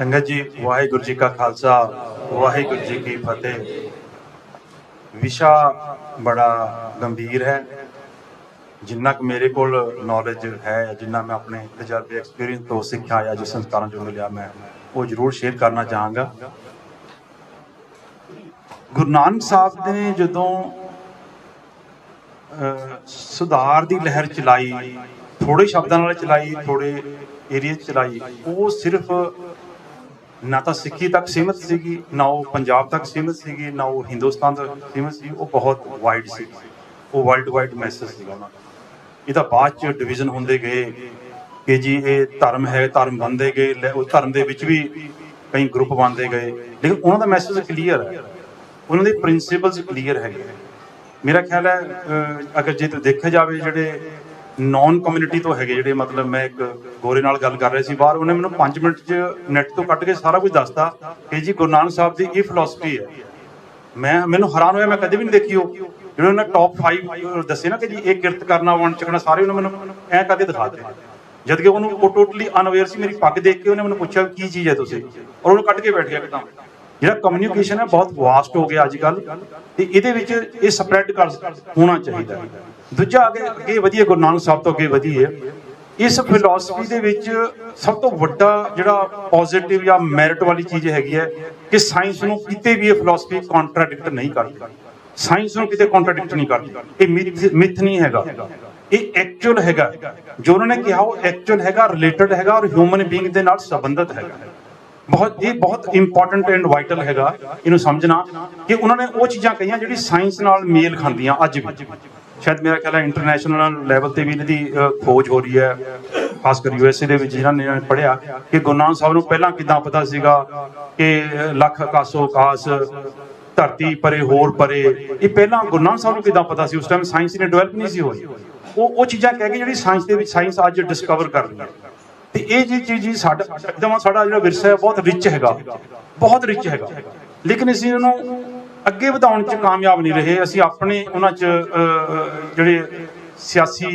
ਸੰਗਤ ਜੀ, ਵਾਹਿਗੁਰੂ ਜੀ ਕਾ ਖਾਲਸਾ, ਵਾਹਿਗੁਰੂ ਜੀ ਕੀ ਫਤਿਹ। ਵਿਸ਼ਾ ਬੜਾ ਗੰਭੀਰ ਹੈ। ਜਿੰਨਾ ਕੁ ਮੇਰੇ ਕੋਲ ਨੌਲੇਜ ਹੈ, ਜਿੰਨਾ ਮੈਂ ਆਪਣੇ ਤਜਰਬੇ ਐਕਸਪੀਰੀਅੰਸ ਤੋਂ ਸਿੱਖਿਆ ਜਾਂ ਜੋ ਸੰਸਕਾਰਾਂ ਤੋਂ ਮਿਲਿਆ, ਮੈਂ ਉਹ ਜ਼ਰੂਰ ਸ਼ੇਅਰ ਕਰਨਾ ਚਾਹਾਂਗਾ। ਗੁਰੂ ਨਾਨਕ ਸਾਹਿਬ ਨੇ ਜਦੋਂ ਸੁਧਾਰ ਦੀ ਲਹਿਰ ਚਲਾਈ, ਥੋੜੇ ਸ਼ਬਦਾਂ ਨਾਲ ਚਲਾਈ, ਥੋੜੇ ਏਰੀਆ ਚਲਾਈ, ਉਹ ਸਿਰਫ ਨਾ ਤਾਂ ਸਿੱਖੀ ਤੱਕ ਸੀਮਿਤ ਸੀਗੀ, ਨਾ ਉਹ ਪੰਜਾਬ ਤੱਕ ਸੀਮਿਤ ਸੀਗੀ, ਨਾ ਉਹ ਹਿੰਦੁਸਤਾਨ ਤੱਕ ਸੀਮਿਤ ਸੀ, ਉਹ ਬਹੁਤ ਵਾਈਡ ਸੀ। ਉਹ ਵਰਲਡ ਵਾਈਡ ਮੈਸੇਜ ਸੀਗਾ ਉਹਨਾਂ ਦਾ। ਇਹ ਤਾਂ ਬਾਅਦ ਚ ਡਿਵੀਜ਼ਨ ਹੁੰਦੇ ਗਏ ਕਿ ਜੀ ਇਹ ਧਰਮ ਹੈ, ਧਰਮ ਬਣਦੇ ਗਏ, ਲੈ- ਉਹ ਧਰਮ ਦੇ ਵਿੱਚ ਵੀ ਕਈ ਗਰੁੱਪ ਬਣਦੇ ਗਏ। ਲੇਕਿਨ ਉਹਨਾਂ ਦਾ ਮੈਸੇਜ ਕਲੀਅਰ ਹੈ। ਉਹਨਾਂ ਦੇ ਪ੍ਰਿੰਸੀਪਲਸ ਕਲੀਅਰ ਹੈਗੇ। ਮੇਰਾ ਖਿਆਲ ਹੈ ਅਗਰ ਜੇ ਤੇ ਦੇਖਿਆ ਜਾਵੇ ਜਿਹੜੇ ਨਾਨ ਕਮਿਊਨਿਟੀ ਤੋਂ ਹੈਗੇ ਜਿਹੜੇ ਮਤਲਬ ਮੈਂ ਇੱਕ ਗੋਰੇ ਨਾਲ ਗੱਲ ਕਰ ਰਿਹਾ ਸੀ, ਬਾਹਰ ਉਹਨੇ ਮੈਨੂੰ 5 ਮਿੰਟ 'ਚ ਨੈਟ ਤੋਂ ਕੱਢ ਕੇ ਸਾਰਾ ਕੁਝ ਦੱਸਤਾ ਕਿ ਜੀ ਗੁਰੂ ਨਾਨਕ ਸਾਹਿਬ ਦੀ ਇਹ ਫਿਲਾਸਫੀ ਹੈ। ਮੈਂ, ਮੈਨੂੰ ਹੈਰਾਨ ਹੋਇਆ, ਮੈਂ ਕਦੇ ਵੀ ਨਹੀਂ ਦੇਖੀ ਉਹ। ਜਿਹੜੇ ਉਹਨਾਂ ਟੌਪ 5 ਦੱਸੇ ਨਾ ਕਿ ਜੀ ਇਹ ਕਿਰਤ ਕਰਨਾ, ਵੰਡ ਚੱਕਣਾ, ਸਾਰੇ ਉਹਨੇ ਮੈਨੂੰ ਐ ਕਦੇ ਦਿਖਾ ਦਿੱਤੇ। ਜਦ ਕਿ ਉਹਨੂੰ ਉਹ ਟੋਟਲੀ ਅਨਅਵੇਅਰ ਸੀ, ਮੇਰੀ ਪੱਗ ਦੇਖ ਕੇ ਉਹਨੇ ਮੈਨੂੰ ਪੁੱਛਿਆ ਕੀ ਚੀਜ਼ ਹੈ ਤੁਸੀਂ? ਔਰ ਉਹਨੂੰ ਕੱਢ ਕੇ ਬੈਠ ਗਿਆ ਇੱਕਦਮ। ਜਿਹੜਾ ਕਮਿਊਨੀਕੇਸ਼ਨ ਹੈ, ਬਹੁਤ ਵਾਸਟ ਹੋ ਗਿਆ ਅੱਜ ਕੱਲ ਤੇ ਇਹਦੇ ਵਿੱਚ ਇਹ ਸਪਰੈਡ ਕਰ ਹੋਣਾ ਚਾਹੀਦਾ ਦੂਜਾ ਅੱਗੇ ਅੱਗੇ ਵਧੀਆ ਗੁਰੂ ਨਾਨਕ ਸਾਹਿਬ ਤੋਂ ਅੱਗੇ ਵਧੀਏ। ਇਸ ਫਿਲਾਸਫੀ ਦੇ ਵਿੱਚ ਸਭ ਤੋਂ ਵੱਡਾ ਜਿਹੜਾ ਪੋਜ਼ਿਟਿਵ ਜਾਂ ਮੈਰਿਟ ਵਾਲੀ ਚੀਜ਼ ਹੈਗੀ ਹੈ ਕਿ ਸਾਇੰਸ ਨੂੰ ਕਿਤੇ ਵੀ ਇਹ ਫਿਲਾਸਫੀ ਕੰਟਰਡਿਕਟ ਨਹੀਂ ਕਰਦੀ। ਸਾਇੰਸ ਨੂੰ ਕਿਤੇ ਕੰਟਰਡਿਕਟ ਨਹੀਂ ਕਰਦੀ। ਇਹ ਮਿਥ ਮਿਥ ਨਹੀਂ ਹੈਗਾ। ਇਹ ਐਕਚੁਅਲ ਹੈਗਾ। ਜੋ ਉਹਨਾਂ ਨੇ ਕਿਹਾ, ਉਹ ਐਕਚੁਅਲ ਹੈਗਾ ਰਿਲੇਟਡ ਹੈਗਾ ਔਰ ਹਿਊਮਨ ਬੀਇੰਗ ਦੇ ਨਾਲ ਸੰਬੰਧਿਤ ਹੈਗਾ। ਬਹੁਤ ਇਹ ਬਹੁਤ ਇੰਪੋਰਟੈਂਟ ਐਂਡ ਵਾਈਟਲ ਹੈਗਾ ਇਹਨੂੰ ਸਮਝਣਾ ਕਿ ਉਹਨਾਂ ਨੇ ਉਹ ਚੀਜ਼ਾਂ ਕਹੀਆਂ ਜਿਹੜੀ ਸਾਇੰਸ ਨਾਲ ਮੇਲ ਖਾਂਦੀਆਂ ਅੱਜ ਵੀ। ਸ਼ਾਇਦ ਮੇਰਾ ਖਿਆਲ ਹੈ ਇੰਟਰਨੈਸ਼ਨਲ ਲੈਵਲ ਤੇ ਵੀ ਇਹਨਾਂ ਦੀ ਖੋਜ ਹੋ ਰਹੀ ਹੈ। ਖਾਸ ਕਰ ਯੂਐਸਏ ਦੇ ਵਿੱਚ ਜਿਹਨਾਂ ਨੇ ਪੜ੍ਹਿਆ ਕਿ ਗੁਰੂ ਨਾਨਕ ਸਾਹਿਬ ਨੂੰ ਪਹਿਲਾਂ ਕਿਦਾਂ ਪਤਾ ਸੀਗਾ ਕਿ ਲੱਖ ਆਕਾਸੋ ਆਕਾਸ ਧਰਤੀ ਪਰੇ, ਹੋਰ ਪਰੇ, ਇਹ ਪਹਿਲਾਂ ਗੁਰੂ ਨਾਨਕ ਸਾਹਿਬ ਨੂੰ ਕਿਦਾਂ ਪਤਾ ਸੀ? ਉਸ ਟਾਈਮ ਸਾਇੰਸ ਨੇ ਡਿਵੈਲਪ ਨਹੀਂ ਸੀ ਹੋਈ। ਉਹ ਉਹ ਚੀਜ਼ਾਂ ਕਹਿ ਕੇ ਜਿਹੜੀ ਸਾਇੰਸ ਦੇ ਵਿੱਚ ਸਾਇੰਸ ਅੱਜ ਡਿਸਕਵਰ ਕਰ ਰਹੀ ਹੈ। ਇਹ ਜੀ ਚੀਜ਼ ਜੀ ਸਾਡਾ ਇੱਕਦਮ ਸਾਡਾ ਜਿਹੜਾ ਵਿਰਸਾ ਹੈ, ਬਹੁਤ ਰਿਚ ਹੈਗਾ। ਬਹੁਤ ਰਿਚ ਹੈਗਾ। ਲੇਕਿਨ ਅਸੀਂ ਉਹਨੂੰ ਅੱਗੇ ਵਧਾਉਣ ਚ ਕਾਮਯਾਬ ਨਹੀਂ ਰਹੇ। ਅਸੀਂ ਆਪਣੇ ਉਹਨਾਂ ਚ ਜਿਹੜੇ ਸਿਆਸੀ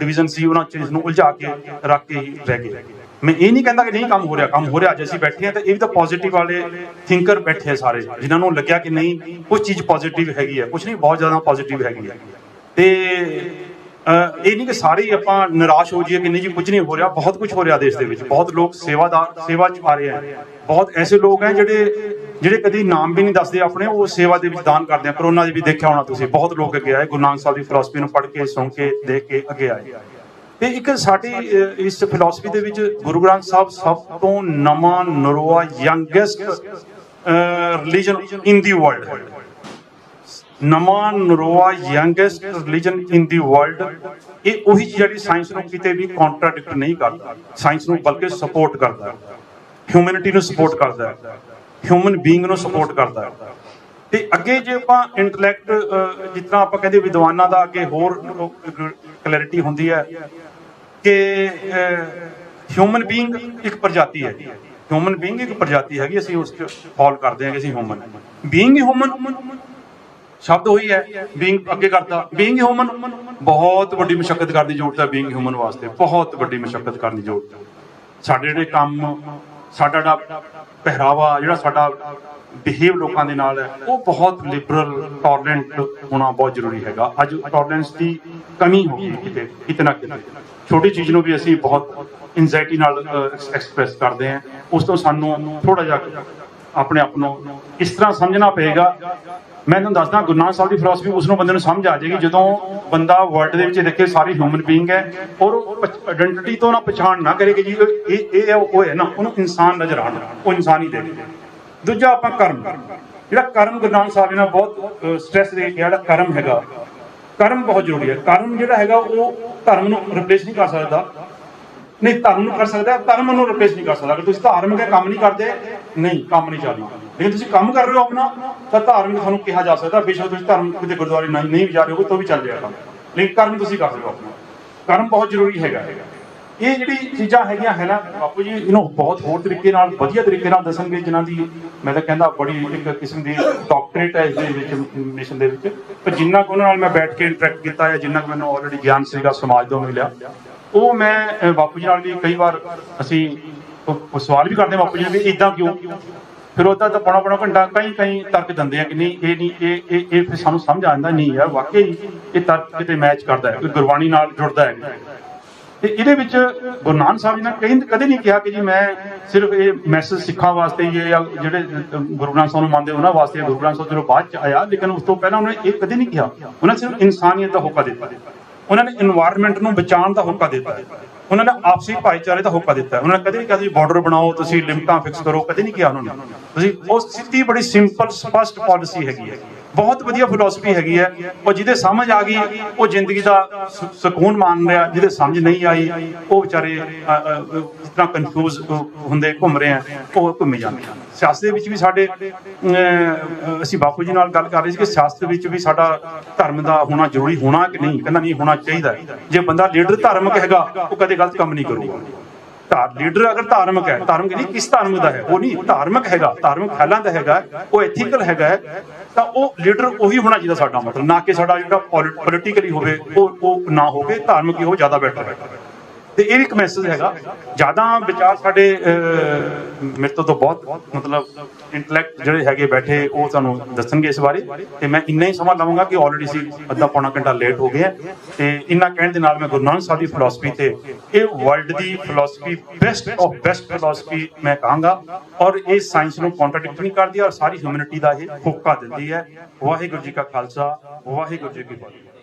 ਡਿਵੀਜ਼ਨ ਸੀ, ਉਹਨਾਂ ਚ ਇਸ ਨੂੰ ਉਲਝਾ ਕੇ ਰੱਖ ਕੇ ਹੀ ਰਹਿ ਗਏ। ਮੈਂ ਇਹ ਨਹੀਂ ਕਹਿੰਦਾ ਕਿ ਨਹੀਂ ਕੰਮ ਹੋ ਰਿਹਾ। ਕੰਮ ਹੋ ਰਿਹਾ ਅੱਜ ਅਸੀਂ ਬੈਠੇ ਹਾਂ ਤਾਂ ਇਹ ਵੀ ਤਾਂ ਪੋਜ਼ਿਟਿਵ ਵਾਲੇ ਥਿੰਕਰ ਬੈਠੇ ਆ ਸਾਰੇ, ਜਿਨ੍ਹਾਂ ਨੂੰ ਲੱਗਿਆ ਕਿ ਨਹੀਂ ਕੁਝ ਚੀਜ਼ ਪੋਜ਼ਿਟਿਵ ਹੈਗੀ ਹੈ। ਕੁਝ ਨਹੀਂ, ਬਹੁਤ ਜ਼ਿਆਦਾ ਪੋਜ਼ਿਟਿਵ ਹੈਗੀ ਹੈ। ਤੇ ਇਹ ਨਹੀਂ ਕਿ ਸਾਰੇ ਹੀ ਆਪਾਂ ਨਿਰਾਸ਼ ਹੋ ਜਾਈਏ ਕਿ ਨਹੀਂ ਜੀ, ਕੁਝ ਨਹੀਂ ਹੋ ਰਿਹਾ, ਬਹੁਤ ਕੁਝ ਹੋ ਰਿਹਾ ਦੇਸ਼ ਦੇ ਵਿੱਚ। ਬਹੁਤ ਲੋਕ ਸੇਵਾਦਾਰ, ਸੇਵਾ ਚ ਆ ਰਹੇ ਆ। ਬਹੁਤ ਐਸੇ ਲੋਕ ਹੈ ਜਿਹੜੇ ਜਿਹੜੇ ਕਦੀ ਨਾਮ ਵੀ ਨਹੀਂ ਦੱਸਦੇ ਆਪਣੇ, ਉਹ ਸੇਵਾ ਦੇ ਵਿੱਚ ਦਾਨ ਕਰਦੇ ਆ। ਕਰੋਨਾ ਦੇ ਵੀ ਦੇਖਿਆ ਹੋਣਾ ਤੁਸੀਂ, ਬਹੁਤ ਲੋਕ ਅੱਗੇ ਆਏ। ਗੁਰੂ ਨਾਨਕ ਸਾਹਿਬ ਦੀ ਫਿਲਾਸਫੀ ਨੂੰ ਪੜ੍ਹ ਕੇ, ਸੁਣ ਕੇ, ਦੇਖ ਕੇ ਅੱਗੇ ਆਏ। ਤੇ ਇੱਕ ਸਾਡੀ ਇਸ ਫਿਲਾਸਫੀ ਦੇ ਵਿੱਚ ਗੁਰੂ ਗ੍ਰੰਥ ਸਾਹਿਬ ਸਭ ਤੋਂ ਨਵਾਂ, ਨਰੋਆ youngest religion in the world ਨਵਾਂ ਨਰੋਆ youngest religion in the world ਇਹ ਉਹੀ ਚੀਜ਼ ਜਿਹੜੀ ਸਾਇੰਸ ਨੂੰ ਕਿਤੇ ਵੀ ਕੰਟਰਡਿਕਟ ਨਹੀਂ ਕਰਦਾ। ਸਾਇੰਸ ਨੂੰ ਬਲਕਿ ਸਪੋਰਟ ਕਰਦਾ। ਹੈ ਹਿਊਮੈਨਿਟੀ ਨੂੰ ਸਪੋਰਟ ਕਰਦਾ। ਹੈ ਹਿਊਮਨ ਬੀਇੰਗ ਨੂੰ ਸਪੋਰਟ ਕਰਦਾ। ਹੈ ਤੇ ਅੱਗੇ ਜੇ ਆਪਾਂ ਇੰਟੈਲੈਕਟ ਜਿਤਨਾ ਆਪਾਂ ਕਹਿੰਦੇ ਵਿਦਵਾਨਾਂ ਦਾ ਅੱਗੇ ਹੋਰ ਕਲੈਰਿਟੀ ਹੁੰਦੀ ਹੈ ਕਿ ਹਿਊਮਨ ਬੀਇੰਗ ਇੱਕ ਪ੍ਰਜਾਤੀ ਹੈ। ਹਿਊਮਨ ਬੀਇੰਗ ਇੱਕ ਪ੍ਰਜਾਤੀ ਹੈਗੀ, ਅਸੀਂ ਉਸ ਚ ਫਾਲ ਕਰਦੇ ਹਾਂ ਕਿ ਅਸੀਂ ਹਿਊਮਨ ਬੀਇੰਗ ਹਿਊਮਨ ਸ਼ਬਦ ਉਹੀ ਹੈ ਬੀਇੰਗ ਅੱਗੇ ਕਰਤਾ। ਬੀਇੰਗ ਹਿਊਮਨ ਬਹੁਤ ਵੱਡੀ ਮੁਸ਼ਕਲ ਕਰਨ ਦੀ ਜ਼ਰੂਰਤ ਹੈ ਬੀਇੰਗ ਹਿਊਮਨ ਵਾਸਤੇ। ਬਹੁਤ ਵੱਡੀ ਮੁਸ਼ਕਲ ਕਰਨ ਦੀ ਜ਼ਰੂਰਤ ਹੈ। ਸਾਡੇ ਜਿਹੜੇ ਕੰਮ, ਸਾਡਾ ਜਿਹੜਾ ਪਹਿਰਾਵਾ, ਜਿਹੜਾ ਸਾਡਾ ਬਿਹੇਵ ਲੋਕਾਂ ਦੇ ਨਾਲ ਹੈ, ਉਹ ਬਹੁਤ ਲਿਬਰਲ ਟੋਲਰੈਂਟ ਹੋਣਾ ਬਹੁਤ ਜ਼ਰੂਰੀ ਹੈਗਾ। ਅੱਜ ਟੋਲਰੈਂਸ ਦੀ ਕਮੀ ਹੋ ਗਈ ਕਿਤੇ ਕਿਤੇ ਨਾ ਕਿਤੇ। ਛੋਟੀ ਚੀਜ਼ ਨੂੰ ਵੀ ਅਸੀਂ ਬਹੁਤ ਇੰਜ਼ਾਇਟੀ ਨਾਲ ਐਕਸਪ੍ਰੈਸ ਕਰਦੇ ਹਾਂ। ਉਸ ਤੋਂ ਸਾਨੂੰ ਥੋੜਾ ਜਿਹਾ ਆਪਣੇ ਆਪ ਨੂੰ ਇਸ ਤਰ੍ਹਾਂ ਸਮਝਣਾ ਪਏਗਾ। ਮੈਂ ਤੁਹਾਨੂੰ ਦੱਸਦਾ, ਗੁਰੂ ਨਾਨਕ ਸਾਹਿਬ ਦੀ ਫਿਲਾਸਫੀ ਉਸ ਨੂੰ ਬੰਦੇ ਨੂੰ ਸਮਝ ਆ ਜਾਏਗੀ, ਜਦੋਂ ਬੰਦਾ ਵਰਲਡ ਦੇ ਵਿੱਚ ਦੇਖੇ ਸਾਰੀ ਹਿਊਮਨ ਬੀਇੰਗ ਹੈ, ਔਰ ਉਹ ਆਇਡੈਂਟੀਟੀ ਤੋਂ ਨਾ ਪਛਾਣ ਨਾ ਕਰੇ ਕਿ ਜੀ, ਇਹ ਇਹ ਉਹ ਹੈ ਨਾ, ਉਹਨੂੰ ਇਨਸਾਨ ਨਜ਼ਰ ਆਉਣਾ, ਉਹ ਇਨਸਾਨ ਹੀ ਦੇਖੇ। ਦੂਜਾ ਆਪਾਂ ਕਰਮ। ਜਿਹੜਾ ਕਰਮ ਗੁਰੂ ਨਾਨਕ ਸਾਹਿਬ ਜੀ ਨੇ ਬਹੁਤ ਸਟ੍ਰੈਸ ਦੇ ਕੇ ਜਿਹੜਾ ਕਰਮ ਹੈਗਾ, ਕਰਮ ਬਹੁਤ ਜ਼ਰੂਰੀ ਹੈ। ਕਰਮ ਜਿਹੜਾ ਹੈਗਾ, ਉਹ ਧਰਮ ਨੂੰ ਰਿਪਲੇਸ ਨਹੀਂ ਕਰ ਸਕਦਾ। ਨਹੀਂ, ਧਰਮ ਨੂੰ ਕਰ ਸਕਦਾ, ਧਰਮ ਨੂੰ ਰਿਪਲੇਸ ਨਹੀਂ ਕਰ ਸਕਦਾ। ਅਗਰ ਤੁਸੀਂ ਧਾਰਮਿਕ ਕੰਮ ਨਹੀਂ ਕਰਦੇ, ਨਹੀਂ, ਕੰਮ ਨਹੀਂ ਚੱਲਦਾ। ਲੇਕਿਨ ਤੁਸੀਂ ਕੰਮ ਕਰ ਰਹੇ ਹੋ ਆਪਣਾ, ਤਾਂ ਧਾਰਮਿਕ ਤੁਹਾਨੂੰ ਕਿਹਾ ਜਾ ਸਕਦਾ, ਬੇਸ਼ੱਕ ਤੁਸੀਂ ਧਰਮ ਕਿਤੇ ਗੁਰਦੁਆਰੇ ਨਹੀਂ ਨਹੀਂ ਵੀ ਜਾ ਰਹੇ ਹੋ ਤਾਂ ਵੀ ਚੱਲ ਜਾਏਗਾ ਕੰਮ। ਲੇਕਿਨ ਕਰਮ ਤੁਸੀਂ ਕਰ ਰਹੇ ਹੋ ਆਪਣਾ। ਕਰਮ ਬਹੁਤ ਜ਼ਰੂਰੀ ਹੈਗਾ। ਇਹ ਜਿਹੜੀ ਚੀਜ਼ਾਂ ਹੈਗੀਆਂ ਹੈ ਨਾ, ਬਾਪੂ ਜੀ, ਇਹਨੂੰ ਬਹੁਤ ਹੋਰ ਤਰੀਕੇ ਨਾਲ, ਵਧੀਆ ਤਰੀਕੇ ਨਾਲ ਦੱਸਣਗੇ, ਜਿਨ੍ਹਾਂ ਦੀ ਮੈਂ ਤਾਂ ਕਹਿੰਦਾ ਬੜੀ ਇੱਕ ਕਿਸਮ ਦੀ ਡਾਕਟਰੇਟ ਹੈ ਇਸ ਦੇ ਵਿੱਚ ਮਿਸ਼ਨ ਦੇ ਵਿੱਚ। ਪਰ ਜਿੰਨਾ ਕੁ ਉਹਨਾਂ ਨਾਲ ਮੈਂ ਬੈਠ ਕੇ ਇੰਟਰੈਕਟ ਕੀਤਾ ਜਾਂ ਜਿੰਨਾ ਕੁ ਮੈਨੂੰ ਆਲਰੇਡੀ ਗਿਆਨ ਸੀਗਾ, ਸਮਾਜ ਤੋਂ ਮਿਲਿਆ ਉਹ ਮੈਂ ਬਾਪੂ ਜੀ ਨਾਲ ਵੀ ਕਈ ਵਾਰ ਅਸੀਂ ਸਵਾਲ ਵੀ ਕਰਦੇ ਆ ਬਾਪੂ ਜੀ ਨੂੰ ਵੀ ਇਦਾਂ ਕਿਉਂ? ਫਿਰ ਉਹਦਾ ਤਾਂ ਪੌਣਾ ਪੌਣਾ ਘੰਟਾ ਕਈ ਕਈ ਤਰਕ ਦਿੰਦੇ ਆ ਕਿ ਨਹੀਂ, ਇਹ ਨਹੀਂ, ਇਹ ਇਹ ਇਹ ਫਿਰ ਸਾਨੂੰ ਸਮਝ ਆਉਂਦਾ ਨਹੀਂ ਯਾਰ, ਵਾਕਈ ਇਹ ਤਰਕ ਕਿਤੇ ਮੈਚ ਕਰਦਾ ਹੈ, ਕੋਈ ਗੁਰਬਾਣੀ ਨਾਲ ਜੁੜਦਾ ਹੈ ਤੇ ਇਹਦੇ ਵਿੱਚ ਗੁਰੂ ਨਾਨਕ ਸਾਹਿਬ ਜੀ ਨੇ ਕਹੀਂ ਕਦੇ ਨਹੀਂ ਕਿਹਾ ਕਿ ਜੀ ਮੈਂ ਸਿਰਫ ਇਹ ਮੈਸੇਜ ਸਿੱਖਾਂ ਵਾਸਤੇ ਹੀ ਹੈ ਜਾਂ ਜਿਹੜੇ ਗੁਰੂ ਗ੍ਰੰਥ ਸਾਹਿਬ ਨੂੰ ਮੰਨਦੇ ਉਹਨਾਂ ਵਾਸਤੇ ਗੁਰੂ ਗ੍ਰੰਥ ਸਾਹਿਬ ਜਦੋਂ ਬਾਅਦ ਚ ਆਇਆ, ਲੇਕਿਨ ਉਸ ਤੋਂ ਪਹਿਲਾਂ ਉਹਨੇ ਇਹ ਕਦੇ ਨਹੀਂ ਕਿਹਾ। ਉਹਨਾਂ ਨੇ ਸਿਰਫ ਇਨਸਾਨੀਅਤ ਦਾ ਹੋਕਾ ਦਿੱਤਾ। ਉਹਨਾਂ ਨੇ এনवायरमेंट ਨੂੰ ਬਚਾਉਣ ਦਾ ਹੁਕਮ ਦਿੱਤਾ। ਉਹਨਾਂ ਨੇ ਆਪਸੀ ਭਾਈਚਾਰੇ ਦਾ ਹੋਕਾ ਦਿੱਤਾ ਉਹਨਾਂ ਨੇ ਕਦੇ ਨਹੀਂ ਕਿਹਾ ਤੁਸੀਂ ਬਾਰਡਰ ਬਣਾਓ ਤੁਸੀਂ ਲਿਮਟਾਂ ਫਿਕਸ ਕਰੋ ਕਦੇ ਨਹੀਂ ਕਿਹਾ ਉਹਨਾਂ ਨੇ। ਤੁਸੀਂ ਉਹ ਸਿੱਧੀ ਬੜੀ ਸਿੰਪਲ ਸਪਸ਼ਟ ਪਾਲਿਸੀ ਹੈਗੀ ਹੈ। ਬਹੁਤ ਵਧੀਆ ਫਿਲਾਸਫੀ ਹੈਗੀ ਹੈ। ਉਹ ਜਿਹਦੇ ਸਮਝ ਆ ਗਈ ਉਹ ਜ਼ਿੰਦਗੀ ਦਾ ਸਕੂਨ ਮਾਣ ਰਿਹਾ ਜਿਹਦੇ ਸਮਝ ਨਹੀਂ ਆਈ ਉਹ ਵਿਚਾਰੇ ਅ, ਤਰ੍ਹਾਂ ਕਨਫਿਊਜ਼ ਹੁੰਦੇ ਘੁੰਮ ਰਹੇ ਆ ਉਹ ਘੁੰਮੀ ਜਾਂਦੇ ਆ ਸਿਆਸਤ ਦੇ ਵਿੱਚ ਵੀ ਸਾਡੇ ਅਸੀਂ ਬਾਪੂ ਜੀ ਨਾਲ ਗੱਲ ਕਰ ਰਹੇ ਸੀ ਕਿ ਸਿਆਸਤ ਵਿੱਚ ਵੀ ਸਾਡਾ ਧਰਮ ਦਾ ਹੋਣਾ ਜ਼ਰੂਰੀ ਹੋਣਾ ਕਿ ਨਹੀਂ? ਕਹਿੰਦਾ ਨਹੀਂ ਹੋਣਾ ਚਾਹੀਦਾ ਜੇ ਬੰਦਾ ਲੀਡਰ ਧਾਰਮਿਕ ਹੈਗਾ ਉਹ ਕਦੇ ਗਲਤ ਕੰਮ ਨਹੀਂ ਕਰੂਗਾ। ਧਾਰ ਲੀਡਰ ਅਗਰ ਧਾਰਮਿਕ ਹੈ ਧਾਰਮਿਕ ਨਹੀਂ ਕਿਸ ਧਰਮ ਦਾ ਹੈ? ਉਹ ਨਹੀਂ ਧਾਰਮਿਕ ਹੈਗਾ ਧਾਰਮਿਕ ਖਿਆਲਾਂ ਦਾ ਹੈਗਾ ਉਹ ਐਥੀਕਲ ਹੈਗਾ ਹੈ, ਤਾਂ ਉਹ ਲੀਡਰ ਉਹੀ ਹੋਣਾ ਚਾਹੀਦਾ ਸਾਡਾ ਮਤਲਬ ਨਾ ਕਿ ਸਾਡਾ ਜਿਹੜਾ ਪੋਲੀਟੀਕਲੀ ਹੋਵੇ ਉਹ ਉਹ ਨਾ ਹੋਵੇ ਧਾਰਮਿਕ ਹੀ ਉਹ ਜ਼ਿਆਦਾ ਬੈਟਰ ਹੈ। ਤੇ ਇਹ ਵੀ ਇੱਕ ਮੈਸੇਜ ਹੈਗਾ। ਜ਼ਿਆਦਾ ਵਿਚਾਰ ਸਾਡੇ ਅਹ, ਮੇਰੇ ਤੋਂ ਤਾਂ ਬਹੁਤ ਮਤਲਬ ਇੰਟੈਲੈਕਟ ਜਿਹੜੇ ਹੈਗੇ ਬੈਠੇ ਉਹ ਤੁਹਾਨੂੰ ਦੱਸਣਗੇ ਇਸ ਬਾਰੇ। ਤੇ ਮੈਂ ਇੰਨਾ ਹੀ ਸਮਾਂ ਲਵਾਂਗਾ ਕਿ ਆਲਰੇਡੀ ਸੀ ਅੱਧਾ ਪੌਣਾ ਘੰਟਾ ਲੇਟ ਹੋ ਗਏ ਆ। ਤੇ ਇੰਨਾ ਕਹਿਣ ਦੇ ਨਾਲ ਮੈਂ ਗੁਰੂ ਨਾਨਕ ਸਾਹਿਬ ਦੀ ਫਿਲਾਸਫੀ ਤੇ ਇਹ world the philosophy best of best philosophy ਮੈਂ ਕਹਾਂਗਾ। ਔਰ ਇਹ ਸਾਇੰਸ ਨੂੰ ਕੰਟਰਡਿਕਟ ਨਹੀਂ ਕਰਦੀ ਔਰ ਸਾਰੀ ਹਿਊਮੈਨਿਟੀ ਦਾ ਇਹ ਹੋਕਾ ਦਿੰਦੀ ਹੈ। ਵਾਹਿਗੁਰੂ ਜੀ ਕਾ ਖਾਲਸਾ ਵਾਹਿਗੁਰੂ ਜੀ ਕੀ ਫਤਿਹ।